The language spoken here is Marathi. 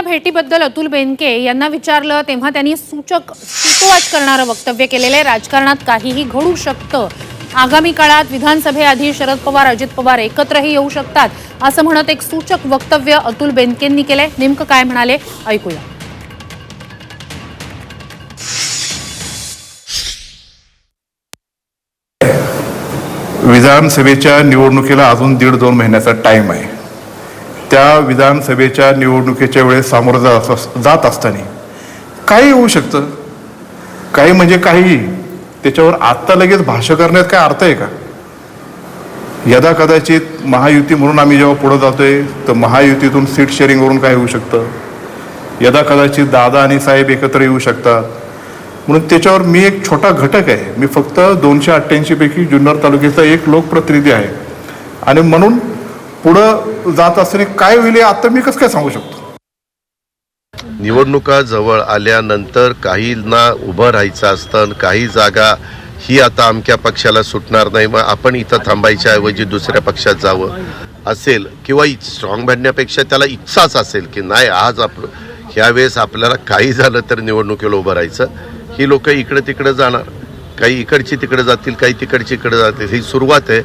या भेटीबद्दल अतुल बेनके यांना विचारलं तेव्हा त्यांनी सूचक सूतोवाच करणारं वक्तव्य केलेलं आहे. राजकारणात काहीही घडू शकतं. आगामी काळात विधानसभेआधी शरद पवार अजित पवार एकत्रही येऊ शकतात असं म्हणत एक सूचक वक्तव्य अतुल बेनकेंनी केलंय. नेमकं काय म्हणाले? ऐकूया. विधानसभेच्या निवडणुकीला अजून दीड दोन महिन्याचा टाइम आहे. त्या विधानसभेच्या निवडणुकीच्या वेळेस सामोरं जात अस- जात असताना काही होऊ शकतं. काही म्हणजे काही. त्याच्यावर आत्ता लगेच भाष्य करण्यात काय अर्थ आहे का? यदा कदाचित महायुती म्हणून आम्ही जेव्हा पुढे जातोय तर महायुतीतून सीट शेअरिंगवरून काय होऊ शकतं? यदा कदाचित दादा आणि साहेब एकत्र येऊ शकतात. म्हणून त्याच्यावर मी एक छोटा घटक आहे. मी फक्त दोनशे अठ्ठ्याऐंशीपैकी जुन्नर तालुक्याचा एक लोकप्रतिनिधी आहे. आणि म्हणून पुढं जात असताना काय होईल आता मी कसं काय सांगू शकतो? निवडणुका जवळ आल्यानंतर काहींना उभं राहायचं असतं आणि काही जागा ही आता अमक्या पक्षाला सुटणार नाही. मग आपण इथं थांबायच्या ऐवजी दुसऱ्या पक्षात जावं असेल किंवा स्ट्रॉंग बनण्यापेक्षा त्याला इच्छाच असेल की नाही आज आप ह्यावेळेस आपल्याला काही झालं तर निवडणुकीला उभं राहायचं. ही लोक इकडे तिकडे जाणार. काही इकडची तिकडे जातील काही तिकडची इकडे जातील. ही सुरुवात आहे.